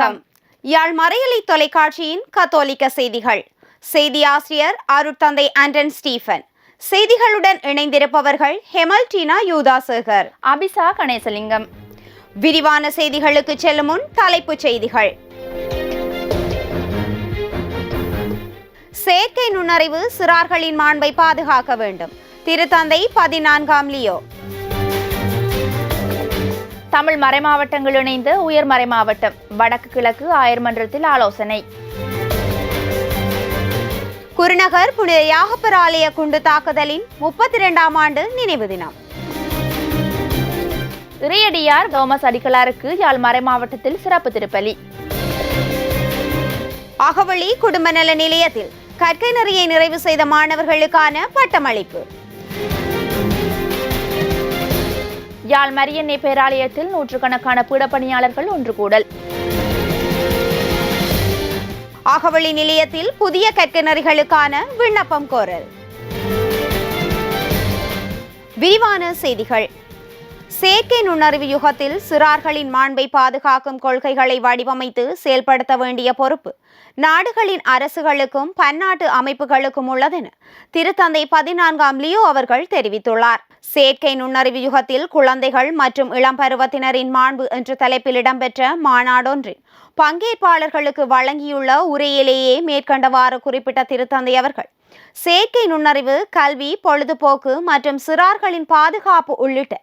வணக்கம். யாழ் மறையலை தொலைக்காட்சியின் கத்தோலிக்க செய்திகள். செய்தி ஆசிரியர் அருட்தந்தை ஆண்டன் ஸ்டீஃபன். செய்திகளுடன் இணைந்திருப்பவர்கள் ஹெமல்டீனா யூதாசேகர். அபிசா கணேசலிங்கம். விரிவான செய்திகளுக்கு செல்லும் முன் தலைப்புச் செய்திகள். செயற்கை நுண்ணறிவு சிறார்களின் மாண்பை பாதுகாக்க வேண்டும். திருத்தந்தை பதினான்காம் லியோ. தமிழ் மறைமாவட்டங்கள் இணைந்த உயர் மறைமாவட்டம் வடக்கு கிழக்கு ஆயர் மன்றத்தில் ஆலோசனை. குருநகர் புனித யாகப்பர் ஆலய குண்டு தாக்குதலின் முப்பத்தி இரண்டாம் ஆண்டு நினைவு தினம். இறையடியார் தோமஸ் அடிகளாருக்கு யாழ் மறைமாவட்டத்தில் சிறப்பு திருப்பலி. அகவழி குடும்ப நல நிலையத்தில் கற்கை நெறியை நிறைவு செய்த மாணவர்களுக்கான பட்டமளிப்பு. யாழ் மரியன்னை பேராலயத்தில் நூற்றுக்கணக்கான பீடப்பணியாளர்கள் ஒன்று கூடல். ஆகவழி நிலையத்தில் புதிய கற்கை விண்ணப்பம் கோரல். விரிவான செய்திகள். செயற்கை நுண்ணறிவு யுகத்தில் சிறார்களின் மாண்பை பாதுகாக்கும் கொள்கைகளை வடிவமைத்து செயல்படுத்த வேண்டிய பொறுப்பு நாடுகளின் அரசுகளுக்கும் பன்னாட்டு அமைப்புகளுக்கும் உள்ளதென திருத்தந்தை பதினான்காம் லியோ அவர்கள் தெரிவித்துள்ளார். செயற்கை நுண்ணறிவு யுகத்தில் குழந்தைகள் மற்றும் இளம் பருவத்தினரின் மாண்பு என்ற தலைப்பில் இடம்பெற்ற மாநாடொன்றில் பங்கேற்பாளர்களுக்கு வழங்கியுள்ள உரையிலேயே மேற்கண்டவாறு குறிப்பிட்ட திருத்தந்தை அவர்கள் செயற்கை நுண்ணறிவு கல்வி பொழுதுபோக்கு மற்றும் சிறார்களின் பாதுகாப்பு உள்ளிட்ட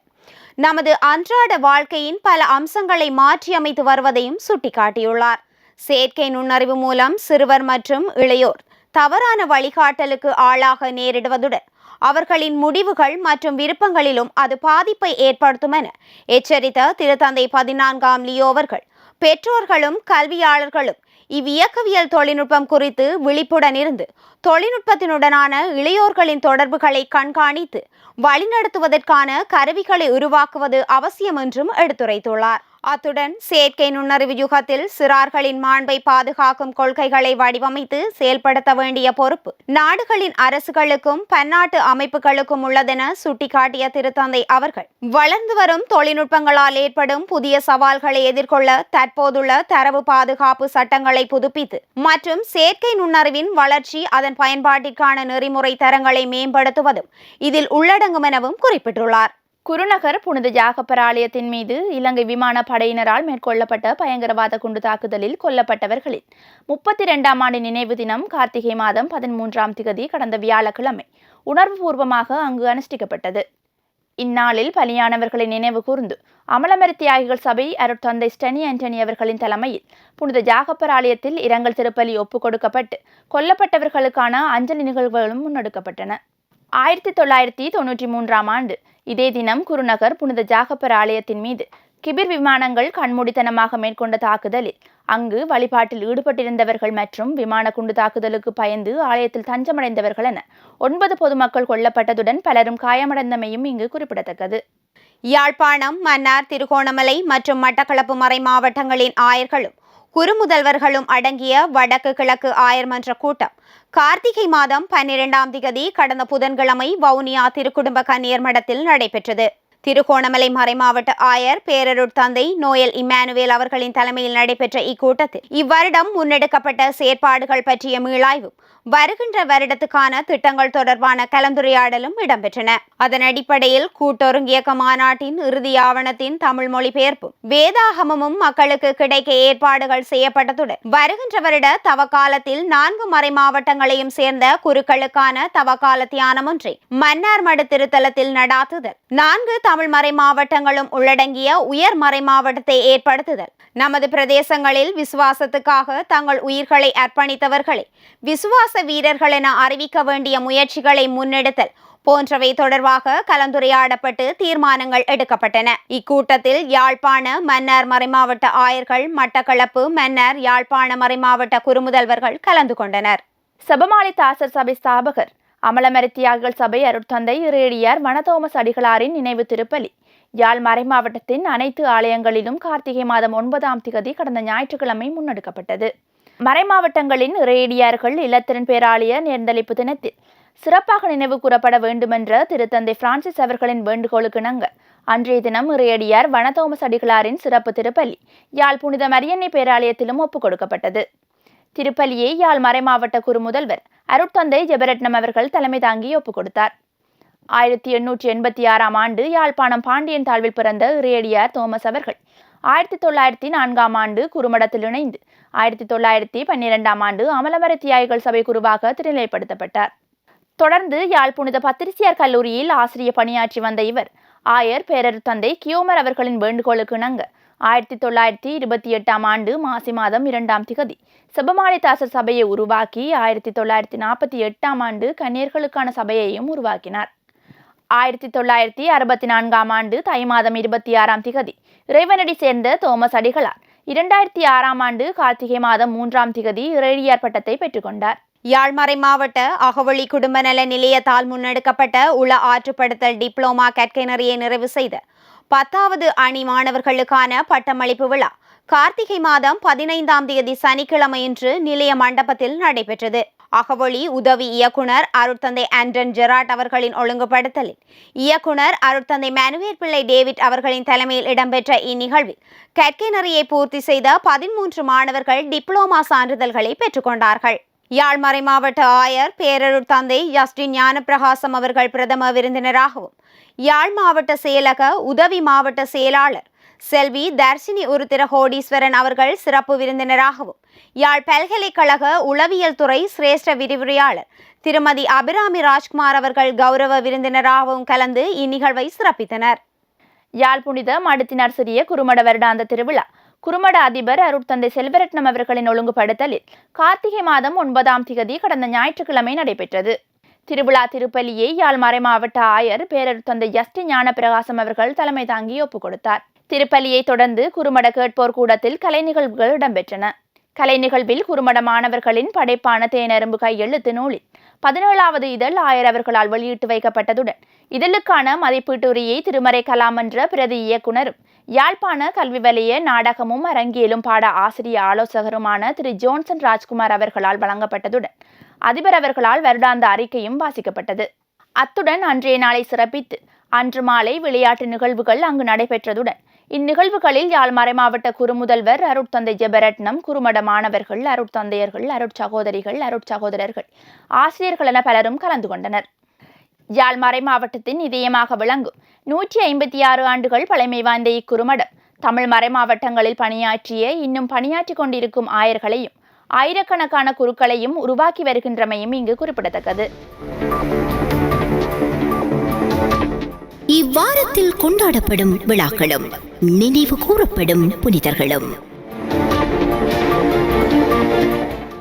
நமது அன்றாட வாழ்க்கையின் பல அம்சங்களை மாற்றியமைத்து வருவதையும் சுட்டிக்காட்டியுள்ளார். செயற்கை நுண்ணறிவு மூலம் சிறுவர் மற்றும் இளையோர் தவறான வழிகாட்டலுக்கு ஆளாக நேரிடுவதுடன் அவர்களின் முடிவுகள் மற்றும் விருப்பங்களிலும் அது பாதிப்பை ஏற்படுத்தும் என எச்சரித்த திருத்தந்தை பதினான்காம் லியோவர்கள் பெற்றோர்களும் கல்வியாளர்களும் இவ்வியக்கவியல் தொழில்நுட்பம் குறித்து விழிப்புடன் இருந்து தொழில்நுட்பத்தினுடனான இளையோர்களின் தொடர்புகளை கண்காணித்து வழிநடத்துவதற்கான கருவிகளை உருவாக்குவது அவசியம் என்றும் எடுத்துரைத்துள்ளார். அத்துடன் செயற்கை நுண்ணறிவு யுகத்தில் சிறார்களின் மாண்பை பாதுகாக்கும் கொள்கைகளை வடிவமைத்து செயல்படுத்த வேண்டிய பொறுப்பு. நாடுகளின் அரசுகளுக்கும் பன்னாட்டு அமைப்புகளுக்கும் உள்ளதென சுட்டிக்காட்டிய திருத்தந்தை அவர்கள் வளர்ந்து வரும் தொழில்நுட்பங்களால் ஏற்படும் புதிய சவால்களை எதிர்கொள்ள தற்போதுள்ள தரவு பாதுகாப்பு சட்டங்களை புதுப்பித்து மற்றும் செயற்கை நுண்ணறிவின் வளர்ச்சி அதன் பயன்பாட்டிற்கான நெறிமுறை தரங்களை மேம்படுத்துவதும் இதில் உள்ளடங்கும் எனவும் குறிப்பிட்டுள்ளார். குருநகர் புனித ஜாகப்பர் ஆலயத்தின் மீது இலங்கை விமான படையினரால் மேற்கொள்ளப்பட்ட பயங்கரவாத குண்டு தாக்குதலில் கொல்லப்பட்டவர்களில் முப்பத்தி இரண்டாம் ஆண்டு நினைவு தினம் கார்த்திகை மாதம் பதிமூன்றாம் திகதி கடந்த வியாழக்கிழமை உணர்வுபூர்வமாக அங்கு அனுஷ்டிக்கப்பட்டது. இந்நாளில் பலியானவர்களை நினைவு கூர்ந்து அமலமர தியாகிகள் சபை அருட்தந்தை ஸ்டெனி ஆண்டனி அவர்களின் தலைமையில் புனித ஜாகப்பர் ஆலயத்தில் இரங்கல் திருப்பலி ஒப்புக் கொடுக்கப்பட்டு கொல்லப்பட்டவர்களுக்கான அஞ்சலி நிகழ்வுகளும் முன்னெடுக்கப்பட்டன. ஆயிரத்தி தொள்ளாயிரத்தி தொன்னூற்றி மூன்றாம் ஆண்டு இதே தினம் குருநகர் புனித ஜாகப்பர் ஆலயத்தின் மீது கிபிர் விமானங்கள் கண்மூடித்தனமாக மேற்கொண்ட தாக்குதலில் அங்கு வழிபாட்டில் ஈடுபட்டிருந்தவர்கள் மற்றும் விமான குண்டு தாக்குதலுக்கு பயந்து ஆலயத்தில் தஞ்சமடைந்தவர்கள் என ஒன்பது பொதுமக்கள் கொல்லப்பட்டதுடன் பலரும் காயமடைந்தமையும் இங்கு குறிப்பிடத்தக்கது. யாழ்ப்பாணம் மன்னார் திருகோணமலை மற்றும் மட்டக்களப்பு மறை மாவட்டங்களின் ஆயர்களும் குறுமுதல்வர்களும் அடங்கிய வடக்கு கிழக்கு ஆயர்மன்ற கூட்டம். கார்த்திகை மாதம் பன்னிரெண்டாம் திகதி கடந்த புதன்கிழமை வவுனியா திருக்குடும்ப கன்னியர் மடத்தில் நடைபெற்றது. திருகோணமலை மறைமாவட்ட ஆயர் பேரருட் தந்தை நோயல் இம்மானுவேல் அவர்களின் தலைமையில் நடைபெற்ற இக்கூட்டத்தில் இவ்வருடம் முன்னெடுக்கப்பட்ட செயற்பாடுகள் பற்றிய மீளாய்வும் வருகின்ற வருடத்துக்கான திட்டங்கள் தொடர்பான கலந்துரையாடலும் இடம்பெற்றன. அதன் அடிப்படையில் கூட்டொருங்கியக்க மாநாட்டின் இறுதி ஆவணத்தின் தமிழ் மொழிபெயர்ப்பும் வேதாகமமும் மக்களுக்கு கிடைக்க ஏற்பாடுகள் செய்யப்பட்டதுடன் வருகின்ற வருட தவக்காலத்தில் நான்கு மறை மாவட்டங்களையும் சேர்ந்த குருக்களுக்கான தவக்கால தியானம் ஒன்றை மன்னார் மடு திருத்தலத்தில் நடாத்துதல் நான்கு தமிழ் மறை மாவட்டங்களும் உள்ளடங்கிய உயர் மறை மாவட்டத்தை ஏற்படுத்துதல். நமது பிரதேசங்களில் விசுவாசத்துக்காக தங்கள் உயிர்களை அர்ப்பணித்தவர்களை விசுவாச வீரர்கள் என அறிவிக்க வேண்டிய முயற்சிகளை முன்னெடுத்தல் போன்றவை தொடர்பாக கலந்துரையாடப்பட்டு தீர்மானங்கள் எடுக்கப்பட்டன. இக்கூட்டத்தில் யாழ்ப்பாண மன்னார் மறைமாவட்ட ஆயர்கள் மட்டக்களப்பு மன்னார் யாழ்ப்பாண மறைமாவட்ட குறுமுதல்வர்கள் கலந்து கொண்டனர். செபமாலி தாசர் சபை ஸ்தாபகர் அமலமரி சபை அருட்தந்தை ரேடியார் வனதோமஸ் அடிகளாரின் நினைவு திருப்பலி. யாழ் மறைமாவட்டத்தின் அனைத்து ஆலயங்களிலும் கார்த்திகை மாதம் ஒன்பதாம் திகதி கடந்த ஞாயிற்றுக்கிழமை முன்னெடுக்கப்பட்டது. மறைமாவட்டங்களின் ரேடியார்கள் இல்லத்திறன் பேராலய நேர்ந்தளிப்பு தினத்தில் சிறப்பாக நினைவு கூறப்பட வேண்டுமென்ற திருத்தந்தை பிரான்சிஸ் அவர்களின் வேண்டுகோளுக்கு இணங்க அன்றைய தினம் ரேடியார் வனதோமஸ் அடிகளாரின் சிறப்பு திருப்பலி யாழ் புனித மரியன்னை பேராலயத்திலும் ஒப்புக் கொடுக்கப்பட்டது. திருப்பலியை யாழ் மறைமாவட்ட குறுமுதல்வர் அருட்தந்தை ஜெபரட்னம் அவர்கள் தலைமை தாங்கி ஒப்புக் கொடுத்தார். ஆயிரத்தி எண்ணூற்றி எண்பத்தி ஆறாம் ஆண்டு யாழ்ப்பாணம் பாண்டியன் தாழ்வில் பிறந்த இறையடியார் தோமஸ் அவர்கள் ஆயிரத்தி தொள்ளாயிரத்தி நான்காம் ஆண்டு குறுமடத்தில் இணைந்து ஆயிரத்தி தொள்ளாயிரத்தி பன்னிரெண்டாம் ஆண்டு அமலமர தியாயிகள் சபை குருவாக திருநிலைப்படுத்தப்பட்டார். தொடர்ந்து யாழ் புனித பத்திரிசியார் கல்லூரியில் ஆசிரியர் பணியாற்றி வந்த இவர் ஆயர் பேரர் தந்தை கியோமர் அவர்களின் வேண்டுகோளுக்கு இணங்க ஆயிரத்தி தொள்ளாயிரத்தி இருபத்தி எட்டாம் ஆண்டு மாசி மாதம் இரண்டாம் திகதி. செபமாளிதாசர் சபையை உருவாக்கி ஆயிரத்தி தொள்ளாயிரத்தி நாற்பத்தி எட்டாம் ஆண்டு கன்னியர்களுக்கான சபையையும் உருவாக்கினார். ஆயிரத்தி தொள்ளாயிரத்தி அறுபத்தி நான்காம் ஆண்டு தை மாதம் இருபத்தி ஆறாம் திகதி இறைவனடி சேர்ந்த தோமஸ் அடிகளார் இரண்டாயிரத்தி ஆறாம் ஆண்டு கார்த்திகை மாதம் மூன்றாம் திகதி இறையியார் பட்டத்தை பெற்றுக்கொண்டார். யாழ்மறை மாவட்ட அகவழி குடும்ப நல நிலையத்தால் முன்னெடுக்கப்பட்ட உள ஆற்றுப்படுத்தல் டிப்ளோமா கற்கைநறியை நிறைவு செய்த பத்தாவது அணி மாணவர்களுக்கான பட்டமளிப்பு விழா. கார்த்திகை மாதம் பதினைந்தாம் தேதி சனிக்கிழமையன்று நிலைய மண்டபத்தில் நடைபெற்றது. அகவொளி உதவி இயக்குனர் அருட்தந்தை ஆண்டன் ஜெராட் அவர்களின் ஒழுங்குபடுத்தலில். இயக்குனர் அருட்தந்தை மேனுவேல் பிள்ளை டேவிட் அவர்களின் தலைமையில் இடம்பெற்ற இந்நிகழ்வில் கற்கைநறியை பூர்த்தி செய்த பதிமூன்று மாணவர்கள் டிப்ளோமா சான்றிதழ்களை பெற்றுக்கொண்டார்கள் யாழ்மறை மாவட்ட ஆயர் பேரருட் தந்தை ஜஸ்டின் ஞானப்பிரகாசம் அவர்கள் பிரதம விருந்தினராகவும் யாழ் மாவட்ட செயலக உதவி மாவட்ட செயலாளர் செல்வி தர்ஷினி உருத்திர கோடீஸ்வரன் அவர்கள் சிறப்பு விருந்தினராகவும் யாழ் பல்கலைக்கழக உளவியல் துறை சிரேஷ்ட விரிவுரையாளர் திருமதி அபிராமி ராஜ்குமார் அவர்கள் கௌரவ விருந்தினராகவும் கலந்து இந்நிகழ்வை சிறப்பித்தனர். யாழ் புனித மடுத்தினார் சிறிய குறுமட வருடாந்த திருவிழா குறுமட அதிபர் அருட்தந்தை செல்வரட்னம் அவர்களின் ஒழுங்குபடுத்தலில் கார்த்திகை மாதம் ஒன்பதாம் திகதி கடந்த ஞாயிற்றுக்கிழமை நடைபெற்றது. திருவிழா திருப்பலியை யாழ்மறை மாவட்ட ஆயர் பேரருட்தந்தை ஞான பிரகாசம் அவர்கள் தலைமை தாங்கி ஒப்புக் கொடுத்தார். திருப்பலியை தொடர்ந்து குறுமட கேட்போர் கூடத்தில் கலை நிகழ்வுகள் இடம்பெற்றன. கலை நிகழ்வில் குறுமட மாணவர்களின் படைப்பான தேனரும்பு கையெழுத்து நூலில் பதினேழாவது இதழ் ஆயர் அவர்களால் வெளியிட்டு வைக்கப்பட்டதுடன் இதழுக்கான மதிப்பீட்டுரையை திருமறை கலாமன்ற பிரதி இயக்குனரும் யாழ்ப்பாண கல்வி வலைய நாடகமும் அரங்கியலும் பாட ஆசிரிய ஆலோசகருமான திரு ஜோன்சன் ராஜ்குமார் அவர்களால் வழங்கப்பட்டதுடன் அதிபர் அவர்களால் வருடாந்த அறிக்கையும் வாசிக்கப்பட்டது. அத்துடன் அன்றைய நாளை சிறப்பித்து அன்று மாலை விளையாட்டு நிகழ்வுகள் அங்கு நடைபெற்றதுடன் இந்நிகழ்வுகளில் யாழ் மறைமாவட்ட குறுமுதல்வர் அருட்தந்தை ஜெபரட்னம் குறுமட மாணவர்கள் அருட்தந்தையர்கள் அருட்சகோதரிகள் அருட்சகோதரர்கள் ஆசிரியர்கள் என பலரும் கலந்து கொண்டனர். யாழ்மறை மாவட்டத்தின் இதயமாக விளங்கும் நூற்றி ஐம்பத்தி ஆறு ஆண்டுகள் பழமை வாய்ந்த இக்குறுமடம் தமிழ் மறை மாவட்டங்களில் பணியாற்றிய இன்னும் பணியாற்றி கொண்டிருக்கும் ஆயர்களையும் ஆயிரக்கணக்கான குருக்களையும் உருவாக்கி வருகின்றமையும் இங்கு குறிப்பிடத்தக்கது. இவ்வாரத்தில் கொண்டாடப்படும் விழாக்களும் நினைவு கூறப்படும் புனிதர்களும்.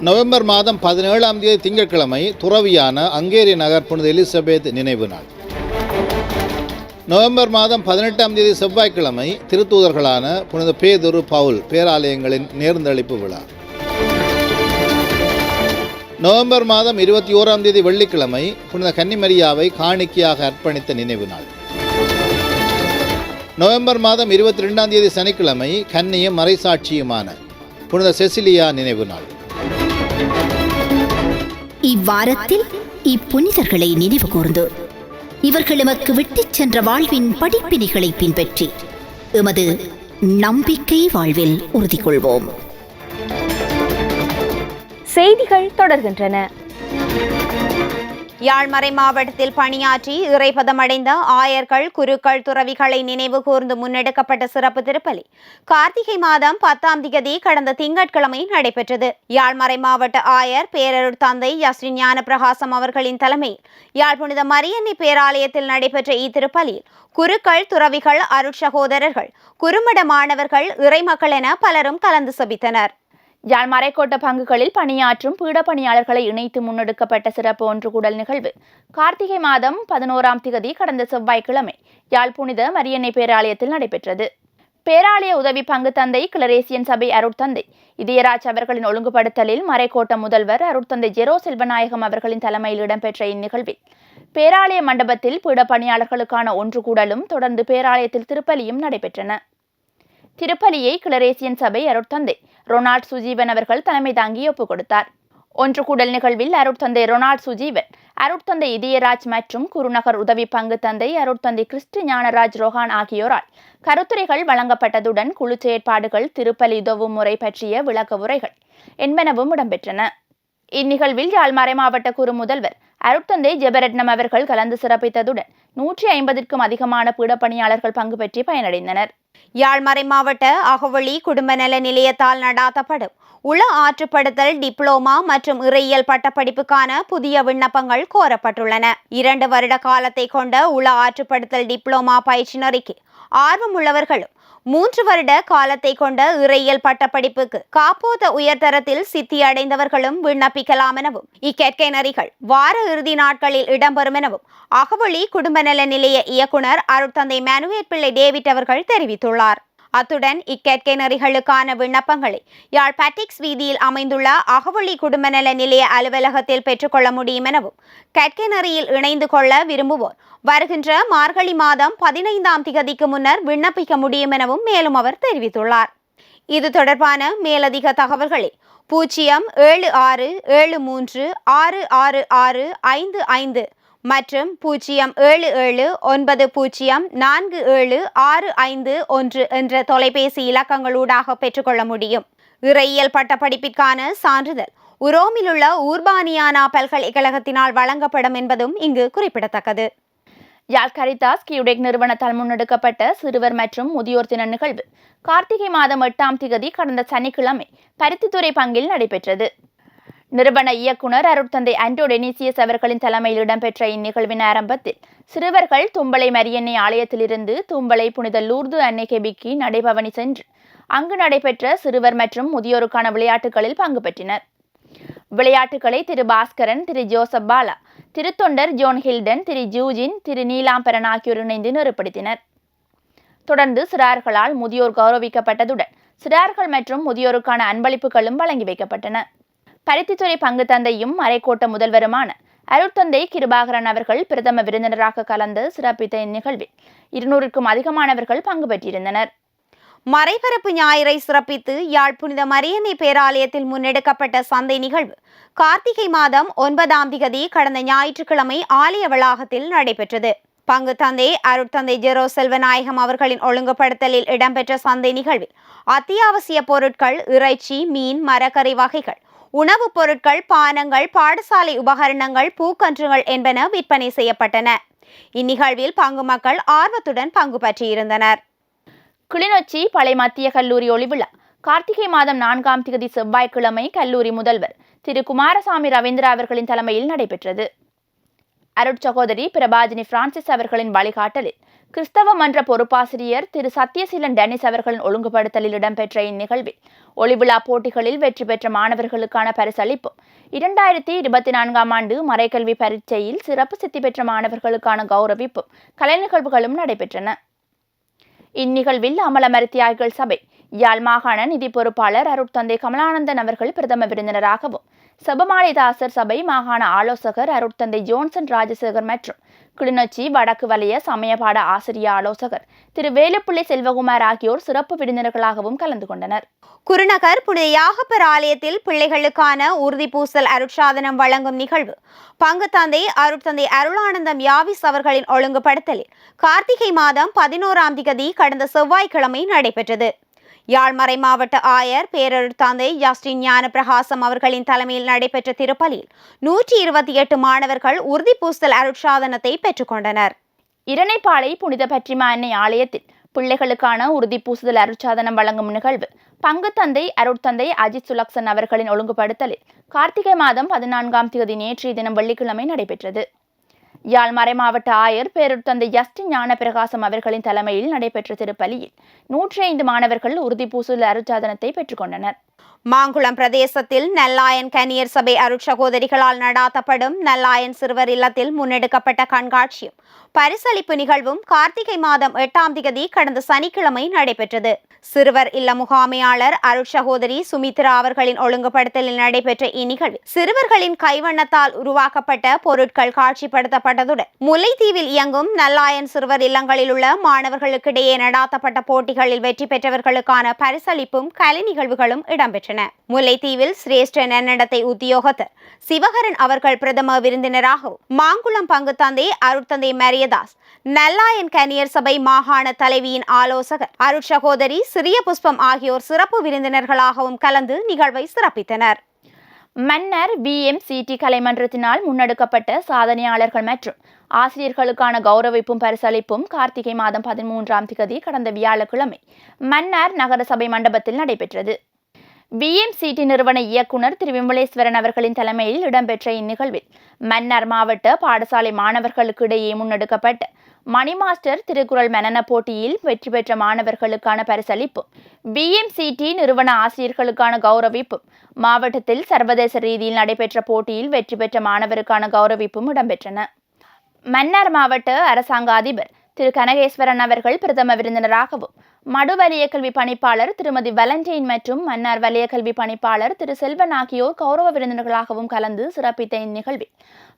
நவம்பர் மாதம் பதினேழாம் தேதி திங்கட்கிழமை துறவியான அங்கேரி நகர் புனித எலிசபெத் நினைவு நாள். நவம்பர் மாதம் பதினெட்டாம் தேதி செவ்வாய்க்கிழமை திருத்தூதர்களான புனித பேதுரு பவுல் பேராலயங்களின் நேர்ந்தளிப்பு விழா. நவம்பர் மாதம் இருபத்தி ஓராம் தேதி வெள்ளிக்கிழமை புனித கன்னிமரியாவை காணிக்கையாக அர்ப்பணித்த நினைவு நாள். நவம்பர் மாதம் இருபத்தி ரெண்டாம் தேதி சனிக்கிழமை கன்னியும் மறைசாட்சியுமான புனித செசிலியா நினைவு நாள். இவ்வாரத்தில் இப்புனிதர்களை நினைவு கூர்ந்து இவர்கள் எமக்கு விட்டுச் சென்ற வாழ்வின் படிப்பினைகளை பின்பற்றி எமது நம்பிக்கை வாழ்வில் உறுதி கொள்வோம் செய்திகள் தொடர்கின்றன. யாழ்மறை மாவட்டத்தில் பணியாற்றி இறைப்பதமடைந்த ஆயர்கள் குருக்கள் துறவிகளை நினைவு கூர்ந்து முன்னெடுக்கப்பட்ட சிறப்பு திருப்பலி. கார்த்திகை மாதம் பத்தாம் திகதி கடந்த திங்கட்கிழமை நடைபெற்றது. யாழ்மறை மாவட்ட ஆயர் பேரருட் தந்தை யஸ்ரின் ஞானப்பிரகாசம் அவர்களின் தலைமையில் யாழ் புனித மரியன்னை பேராலயத்தில் நடைபெற்ற இத்திருப்பலியில் குருக்கள் துறவிகள் அருட்சகோதரர்கள் குறுமட மாணவர்கள் இறைமக்கள் என பலரும் கலந்து சபித்தனர். யாழ் மறைக்கோட்ட பங்குகளில் பணியாற்றும் பீட பணியாளர்களை இணைத்து முன்னெடுக்கப்பட்ட சிறப்பு ஒன்று கூடல் நிகழ்வு. கார்த்திகை மாதம் பதினோராம் திகதி கடந்த செவ்வாய்க்கிழமை யாழ் புனித மரியன்னை பேராலயத்தில் நடைபெற்றது. பேராலய உதவி பங்கு தந்தை கிளரேசியன் சபை அருட்தந்தை. இதயராஜ் அவர்களின் ஒழுங்குபடுத்தலில் மறைக்கோட்ட முதல்வர் அருட்தந்தை ஜெரோ செல்வநாயகம் அவர்களின் தலைமையில் இடம்பெற்ற இந்நிகழ்வில் பேராலய மண்டபத்தில் பீட பணியாளர்களுக்கான ஒன்று கூடலும் தொடர்ந்து பேராலயத்தில் திருப்பலியும் நடைபெற்றன. திருப்பலியை கிளரேசியன் சபை அருட்தந்தை ரொனால்ட் சுஜீவன் அவர்கள் தலைமை தாங்கி ஒப்புக் கொடுத்தார் ஒன்று கூடல் நிகழ்வில் அருட்தந்தை ரொனால்ட் சுஜீவன் அருட்தந்தை இதயராஜ் மற்றும் குருநகர் உதவி பங்கு தந்தை அருட்தந்தை கிறிஸ்டு ஞானராஜ் ரோஹான் ஆகியோரால் கருத்துரைகள் வழங்கப்பட்டதுடன் குழு செயற்பாடுகள் திருப்பலி உதவும் முறை பற்றிய விளக்க உரைகள் என்பனவும் இடம்பெற்றன. இந்நிகழ்வில் யாழ் மறைமாவட்ட குறு முதல்வர் அருட்தந்தை ஜெபரட்னம் அவர்கள் கலந்து சிறப்பித்ததுடன் நூற்றி ஐம்பதிற்கும் அதிகமான பீடப்பணியாளர்கள் பங்கு பெற்று பயனடைந்தனர். யாழ்மறை மாவட்ட அகவழி குடும்ப நல நிலையத்தால் நடாத்தப்படும் உள ஆற்றுப்படுத்தல் டிப்ளோமா மற்றும் இறையியல் பட்டப்படிப்புக்கான புதிய விண்ணப்பங்கள் கோரப்பட்டுள்ளன. இரண்டு வருட காலத்தை கொண்ட உள ஆற்றுப்படுத்தல் டிப்ளோமா பயிற்சி நெறிக்கு ஆர்வமுள்ளவர்களும் மூன்று வருட காலத்தை கொண்ட இறையியல் பட்டப்படிப்புக்கு காப்போத உயர்தரத்தில் சித்தி அடைந்தவர்களும் விண்ணப்பிக்கலாம் எனவும் இக்கற்கை நெறிகள் வார இறுதி நாட்களில் இடம்பெறும் எனவும் அகவழி குடும்ப நல நிலைய இயக்குனர் அருட்தந்தை மேனுவேட் பிள்ளை டேவிட் அவர்கள் தெரிவித்துள்ளார். அத்துடன் இக்கற்கை நெறிகளுக்கான விண்ணப்பங்களை யாழ் பேட்டிக்ஸ் வீதியில் அமைந்துள்ள அகவழி குடும்ப நல நிலைய அலுவலகத்தில் பெற்றுக்கொள்ள முடியும் எனவும் கற்கை நெறியில் இணைந்து கொள்ள விரும்புவோர் வருகின்ற மார்கழி மாதம் பதினைந்தாம் திகதிக்கு முன்னர் விண்ணப்பிக்க முடியும் எனவும் மேலும் அவர் தெரிவித்துள்ளார். இது தொடர்பான மேலதிக தகவல்களை பூஜ்ஜியம் ஏழு ஆறு ஏழு மூன்று ஆறு ஆறு ஆறு ஐந்து ஐந்து மற்றும் பூஜ்ஜியம் ஏழு ஏழு ஒன்பது பூஜ்ஜியம் நான்கு ஏழு ஆறு ஐந்து ஒன்று என்ற தொலைபேசி இலக்கங்களூடாக பெற்றுக்கொள்ள முடியும். இறையியல் பட்டப்படிப்பிற்கான சான்றிதழ் உரோமிலுள்ள ஊர்பானியானா பல்கலைக்கழகத்தினால் வழங்கப்படும் என்பதும் இங்கு குறிப்பிடத்தக்கது. யாழ் கரிதாஸ் கியூடெக் நிறுவனத்தால் முன்னெடுக்கப்பட்ட சிறுவர் மற்றும் முதியோர் தின நிகழ்வு. கார்த்திகை மாதம் எட்டாம் திகதி கடந்த சனிக்கிழமை பருத்தித்துறை பங்கில் நடைபெற்றது. நிறுவன இயக்குனர் அருட்தந்தை ஆண்டோ டெனிசியஸ் அவர்களின் தலைமையில் இடம்பெற்ற இந்நிகழ்வின் ஆரம்பத்தில் சிறுவர்கள் தும்பளை மரியன்னை ஆலயத்திலிருந்து தும்பளை புனித லூர்து அன்னைகெபிக்கு நடைபவனி சென்று அங்கு நடைபெற்ற சிறுவர் மற்றும் முதியோருக்கான விளையாட்டுகளில் பங்கு பெற்றனர். விளையாட்டுகளை திரு பாஸ்கரன் திரு ஜோசப் பாலா திருத்தொண்டர் ஜோன் ஹில்டன் திரு ஜூஜின் திரு நீலாம்பரன் ஆகியோர் இணைந்து நெருப்படுத்தினர். தொடர்ந்து சிறார்களால் முதியோர் கௌரவிக்கப்பட்டதுடன் சிறார்கள் மற்றும் முதியோருக்கான அன்பளிப்புகளும் வழங்கி வைக்கப்பட்டன. பருத்தித்துறை பங்கு தந்தையும் மறைக்கோட்ட முதல்வருமான அருட்தந்தை கிருபாகரன் அவர்கள் பிரதம விருந்தினராக கலந்து சிறப்பித்த இந்நிகழ்வில் இருநூறுக்கும் அதிகமானவர்கள் பங்கு பெற்றிருந்தனர். மறைபரப்பு ஞாயிறை சிறப்பித்து யாழ் புனித மரியன்னை பேராலயத்தில் முன்னெடுக்கப்பட்ட சந்தை நிகழ்வு கார்த்திகை மாதம் ஒன்பதாம் திகதி கடந்த ஞாயிற்றுக்கிழமை ஆலய வளாகத்தில் நடைபெற்றது. பங்கு தந்தை அருட்தந்தை ஜெரோ செல்வநாயகம் அவர்களின் ஒழுங்குபடுத்தலில் இடம்பெற்ற சந்தை நிகழ்வில் அத்தியாவசிய பொருட்கள் இறைச்சி மீன் மரக்கறி வகைகள் உணவுப் பொருட்கள் பானங்கள் பாடசாலை உபகரணங்கள் பூக்கன்றுகள் என்பன விற்பனை செய்யப்பட்டன. இந்நிகழ்வில் பங்கு மக்கள் ஆர்வத்துடன் பங்கு பற்றியிருந்தனர். கிளிநொச்சி பழைய மத்திய கல்லூரி ஒளிவிழா. கார்த்திகை மாதம் நான்காம் தேதி செவ்வாய்க்கிழமை கல்லூரி முதல்வர் திரு. குமாரசாமி ரவீந்திரா அவர்களின் தலைமையில் நடைபெற்றது. அருட்சகோதரி பிரபாஜினி பிரான்சிஸ் அவர்களின் வழிகாட்டலில் கிறிஸ்தவ மன்ற பொறுப்பாசிரியர் திரு சத்யசீலன் டெனிஸ் அவர்களின் ஒழுங்குபடுத்தலில் இடம்பெற்ற இந்நிகழ்வில் ஒளிவிழா போட்டிகளில் வெற்றி பெற்ற மாணவர்களுக்கான பரிசளிப்பும் இரண்டாயிரத்தி இருபத்தி நான்காம் ஆண்டு மறைக்கல்வி பரீட்சையில் சிறப்பு சித்தி பெற்ற மாணவர்களுக்கான கௌரவிப்பும் கலை நிகழ்வுகளும் நடைபெற்றன. இந்நிகழ்வில் அமலமருத்தியாய்கள் சபை யாழ் மாகாண நிதி பொறுப்பாளர் அருட்தந்தை கமலானந்தன் அவர்கள் பிரதம விருந்தினராகவும் செபமாளிதாசர் சபை மாகாண ஆலோசகர் அருட்தந்தை ஜோன்சன் ராஜசேகர் மற்றும் கிளிநொச்சி வடக்கு வலய சமயபாட ஆசிரிய ஆலோசகர் திரு வேலுப்பிள்ளை செல்வகுமார் ஆகியோர் சிறப்பு விருந்தினர்களாகவும் கலந்து கொண்டனர். குருநகர் புனித யாகப்பர் ஆலயத்தில் பிள்ளைகளுக்கான உறுதி பூசல் அருட்சாதனம் வழங்கும் நிகழ்வு. பங்கு தந்தை அருட்தந்தை அருளானந்தம் யாவிஸ் அவர்களின் ஒழுங்குபடுத்தலில் கார்த்திகை மாதம் பதினோராம் திகதி கடந்த செவ்வாய்க்கிழமை நடைபெற்றது. யாழ்மறை மாவட்ட ஆயர் பேரருட்தந்தை ஜஸ்டின் ஞானப்பிரகாசம் அவர்களின் தலைமையில் நடைபெற்ற திருப்பலியில் நூற்றி இருபத்தி எட்டு மாணவர்கள் உறுதி பூசல் அருட்சாதனத்தை பெற்றுக்கொண்டனர் இரணைப்பாளை புனித பற்றிமா அன்னை ஆலயத்தில் பிள்ளைகளுக்கான உறுதி பூசுதல் அருட்சாதனம் வழங்கும் நிகழ்வு பங்கு தந்தை அருட்தந்தை அஜித் சுலக்சன் அவர்களின் ஒழுங்குபடுத்தலில் கார்த்திகை மாதம் பதினான்காம் தேதி நேற்றைய தினம் வெள்ளிக்கிழமை நடைபெற்றது. யாழ் மறைமாவட்ட ஆயர் பேருத்தந்தை ஞான பிரகாசம் அவர்களின் தலைமையில் நடைபெற்ற திருப்பலியில் நூற்றி ஐந்து மாணவர்கள் உறுதி அருட்சாதனத்தை பெற்றுக்கொண்டனர் மாங்குளம் பிரதேசத்தில் நல்லாயன் கனியர் சபை அருட்சகோதரிகளால் நடாத்தப்படும் நல்லாயன் சிறுவர் இல்லத்தில் முன்னெடுக்கப்பட்ட கண்காட்சியும் பரிசளிப்பு நிகழ்வும் கார்த்திகை மாதம் எட்டாம் திகதி கடந்த சனிக்கிழமை நடைபெற்றது. சிறுவர் இல்ல முகாமையாளர் அருட்சகோதரி சுமித்ரா அவர்களின் ஒழுங்குபடுத்தலில் நடைபெற்ற இந்நிகழ்வு சிறுவர்களின் கைவண்ணத்தால் உருவாக்கப்பட்ட பொருட்கள் காட்சிப்படுத்தப்பட்டதுடன் முல்லைத்தீவில் இயங்கும் நல்லாயன் சிறுவர் இல்லங்களில் உள்ள மாணவர்களுக்கிடையே நடாத்தப்பட்ட போட்டிகளில் வெற்றி பெற்றவர்களுக்கான பரிசளிப்பும் கலை நிகழ்வுகளும் இடம்பெற்றன. முல்லைத்தீவில் சிரேஷ்ட நன்னடத்தை உத்தியோகத்தர் சிவகரன் அவர்கள் பிரதம விருந்தினராகவும் மாங்குளம் பங்கு தந்தை அருட்தந்தை மரியதாஸ் நல்லாயன் கனியர் சபை மாகாண தலைவியின் ஆலோசகர். அருட் சகோதரி சிறிய புஷ்பம் ஆகியோர் சிறப்பு விருந்தினர்களாகவும் கலந்து நிகழ்வை சிறப்பித்தனர். மன்னர் பிஎம்சிடி கலைமன்றத்தினால் முன்னெடுக்கப்பட்ட சாதனையாளர்கள் மற்றும் ஆசிரியர்களுக்கான கௌரவிப்பும் பரிசளிப்பும் கார்த்திகை மாதம் பதிமூன்றாம் திகதி கடந்த வியாழக்கிழமை மன்னார் நகரசபை மண்டபத்தில் நடைபெற்றது. பிஎம்சிடி நிறுவன இயக்குனர் திரு விமலேஸ்வரன் அவர்களின் தலைமையில் இடம்பெற்ற இந்நிகழ்வில் மன்னார் மாவட்ட பாடசாலை மாணவர்களுக்கு இடையே முன்னெடுக்கப்பட்ட மணி மாஸ்டர் திருக்குறள் மனன போட்டியில் வெற்றி பெற்ற மாணவர்களுக்கான பரிசளிப்பும் பிஎம்சிடி நிறுவன ஆசிரியர்களுக்கான கௌரவிப்பும் மாவட்டத்தில் சர்வதேச ரீதியில் நடைபெற்ற போட்டியில் வெற்றி பெற்ற மாணவருக்கான கௌரவிப்பும் இடம்பெற்றன. மன்னார் மாவட்ட அரசாங்க அதிபர் திரு கனகேஸ்வரன் அவர்கள் பிரதம விருந்தினராகவும் மடு வலய கல்வி பணிப்பாளர் திருமதி வலண்டைன் மற்றும் மன்னார் வலய கல்வி பணிப்பாளர் திரு செல்வன் ஆகியோர் கௌரவ விருந்தினர்களாகவும் கலந்து சிறப்பித்த இந்நிகழ்வில்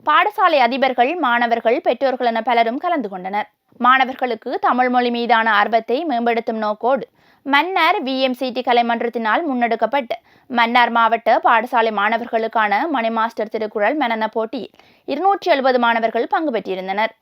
பாடசாலை அதிபர்கள் மாணவர்கள் பெற்றோர்கள் என பலரும் கலந்து கொண்டனர். மாணவர்களுக்கு தமிழ் மொழி மீதான ஆர்வத்தை மேம்படுத்தும் நோக்கோடு மன்னார் விஎம்சிடி கலைமன்றத்தினால் முன்னெடுக்கப்பட்ட மன்னார் மாவட்ட பாடசாலை மாணவர்களுக்கான மணி மாஸ்டர் திருக்குறள் மனன போட்டியில் இருநூற்றி எழுபது மாணவர்கள் பங்கு பெற்றிருந்தனர்.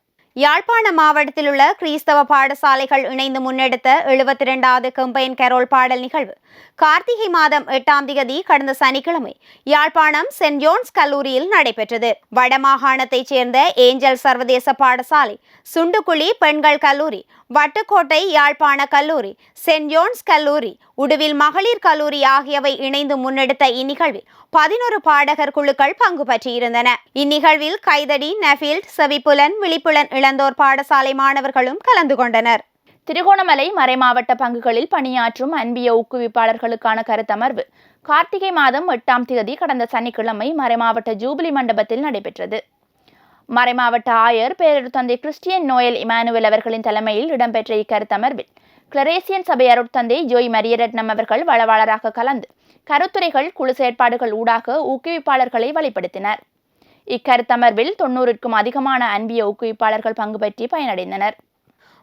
யாழ்ப்பாண மாவட்டத்தில் உள்ள கிறிஸ்தவ பாடசாலைகள் இணைந்து முன்னெடுத்த எழுபத்தி இரண்டாவது கம்பைன் கரோல் பாடல் நிகழ்வு. கார்த்திகை மாதம் எட்டாம் திகதி கடந்த சனிக்கிழமை யாழ்ப்பாணம் சென்ட் ஜோன்ஸ் கல்லூரியில் நடைபெற்றது. வடமாகாணத்தைச் சேர்ந்த ஏஞ்சல் சர்வதேச பாடசாலை சுண்டுக்குழி பெண்கள் கல்லூரி வட்டுக்கோட்டை யாழ்ப்பாண கல்லூரி சென்ட் ஜோன்ஸ் கல்லூரி உடுவில் மகளிர் கல்லூரி ஆகியவை இணைந்து முன்னெடுத்த இந்நிகழ்வில் பதினொரு பாடகர் குழுக்கள் பங்கு பற்றியிருந்தன இந்நிகழ்வில் கைதடி நெஃபீல்ட் செவிப்புலன் விழிப்புலன் இளந்தோர் பாடசாலை மாணவர்களும் கலந்து கொண்டனர். திருகோணமலை மறைமாவட்ட பங்குகளில் பணியாற்றும் அன்பிய ஊக்குவிப்பாளர்களுக்கான கருத்தமர்வு கார்த்திகை மாதம் எட்டாம் தேதி கடந்த சனிக்கிழமை மறைமாவட்ட ஜூபிலி மண்டபத்தில் நடைபெற்றது. மறைமாவட்ட ஆயர் பேரொரு தந்தை கிறிஸ்டியன் நோயல் இமானுவேல் அவர்களின் தலைமையில் இடம்பெற்ற இக்கருத்தமர்வில் கிளரேசியன் சபை அருட்தந்தை ஜோய் மரியரட்னம் அவர்கள் வளவாளராக கலந்து கருத்துரைகள் குழு செயற்பாடுகள் ஊடாக ஊக்குவிப்பாளர்களை வழிப்படுத்தினர். இக்கருத்தமர்வில் தொன்னூறுக்கும் அதிகமான அன்பிய ஊக்குவிப்பாளர்கள் பங்கு பற்றி பயனடைந்தனர்.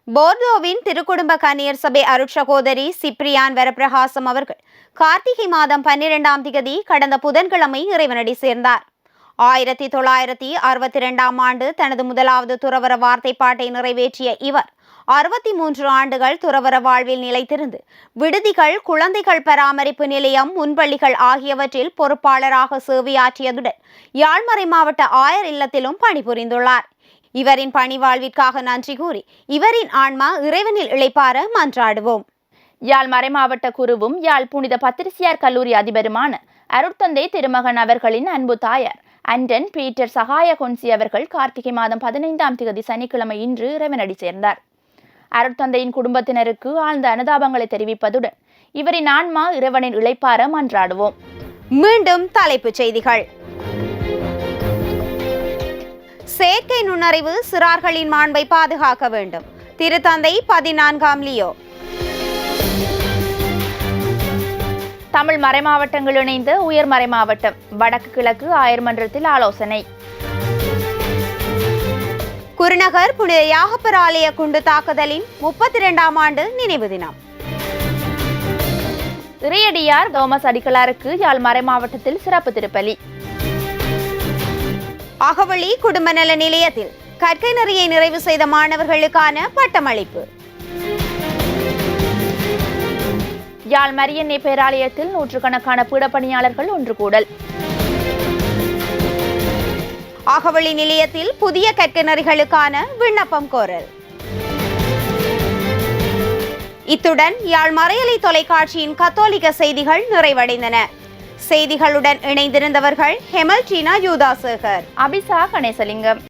போர்தோவின் திருக்குடும்ப கன்னியர் சபை அருட்சகோதரி சிப்ரியான் வரப்பிரகாசம் அவர்கள் கார்த்திகை மாதம் பன்னிரெண்டாம் திகதி கடந்த புதன்கிழமை இறைவனடி சேர்ந்தார். ஆயிரத்தி தொள்ளாயிரத்தி அறுபத்தி ரெண்டாம் ஆண்டு தனது முதலாவது துறவர வார்த்தைப்பாட்டை நிறைவேற்றிய இவர் அறுபத்தி மூன்று ஆண்டுகள் துறவர வாழ்வில் நிலைத்திருந்து விடுதிகள் குழந்தைகள் பராமரிப்பு நிலையம் முன்பள்ளிகள் ஆகியவற்றில் பொறுப்பாளராக சேவையாற்றியதுடன் யாழ்மறை மாவட்ட ஆயர் இல்லத்திலும் பணிபுரிந்துள்ளார். இவரின் பணி வாழ்விற்காக நன்றி கூறி இவரின் ஆன்மா இறைவனில் இழைப்பார மன்றாடுவோம். யாழ் மறைமாவட்ட குருவும் யாழ் புனித பத்திரிசியார் கல்லூரி அதிபருமான அருட்தந்தை திருமகன் அவர்களின் அன்பு தாயார். அண்டன் பீட்டர் சகாய கொன்சி அவர்கள் கார்த்திகை மாதம் பதினைந்தாம் தேதி சனிக்கிழமை இன்று இறைவனடி சேர்ந்தார். அருட்தந்தையின் குடும்பத்தினருக்கு ஆழ்ந்த அனுதாபங்களை தெரிவிப்பதுடன் இவரின் ஆன்மா இறைவனின் இளைப்பார மன்றாடுவோம். மீண்டும் தலைப்புச் செய்திகள். செயற்கை நுண்ணறிவு சிறார்களின் மாண்பை பாதுகாக்க வேண்டும். திருத்தந்தை பதினான்காம் லியோ. தமிழ் மறைமாவட்டங்கள் இணைந்த உயர் மறைமாவட்டம் வடக்கு கிழக்கு ஆயர் மன்றத்தில் ஆலோசனை. குருநகர் புனித யாகப்பர் ஆலய குண்டு தாக்குதலின் முப்பத்தி இரண்டாம் ஆண்டு நினைவு தினம். இறையடியார் தோமஸ் அடிகளாருக்கு யாழ் மறைமாவட்டத்தில் சிறப்பு திருப்பலி. அகவழி குடும்ப நல நிலையத்தில் கற்கை நெறியை நிறைவு செய்த மாணவர்களுக்கான பட்டமளிப்பு. யாழ் மரியன்னை பேராலயத்தில் நூற்றுக்கணக்கான பீடப்பணியாளர்கள் ஒன்று கூடல். அகவழி நிலையத்தில் புதிய கற்கனறிகளுக்கான விண்ணப்பம் கோரல். இத்துடன் யாழ் மறையலை தொலைக்காட்சியின் கத்தோலிக்க செய்திகள் நிறைவடைந்தன. செய்திகளுடன் இணைந்திருந்தவர்கள் ஹெமல் டீனா யூதாசேகர். அபிசா கணேசலிங்கம்.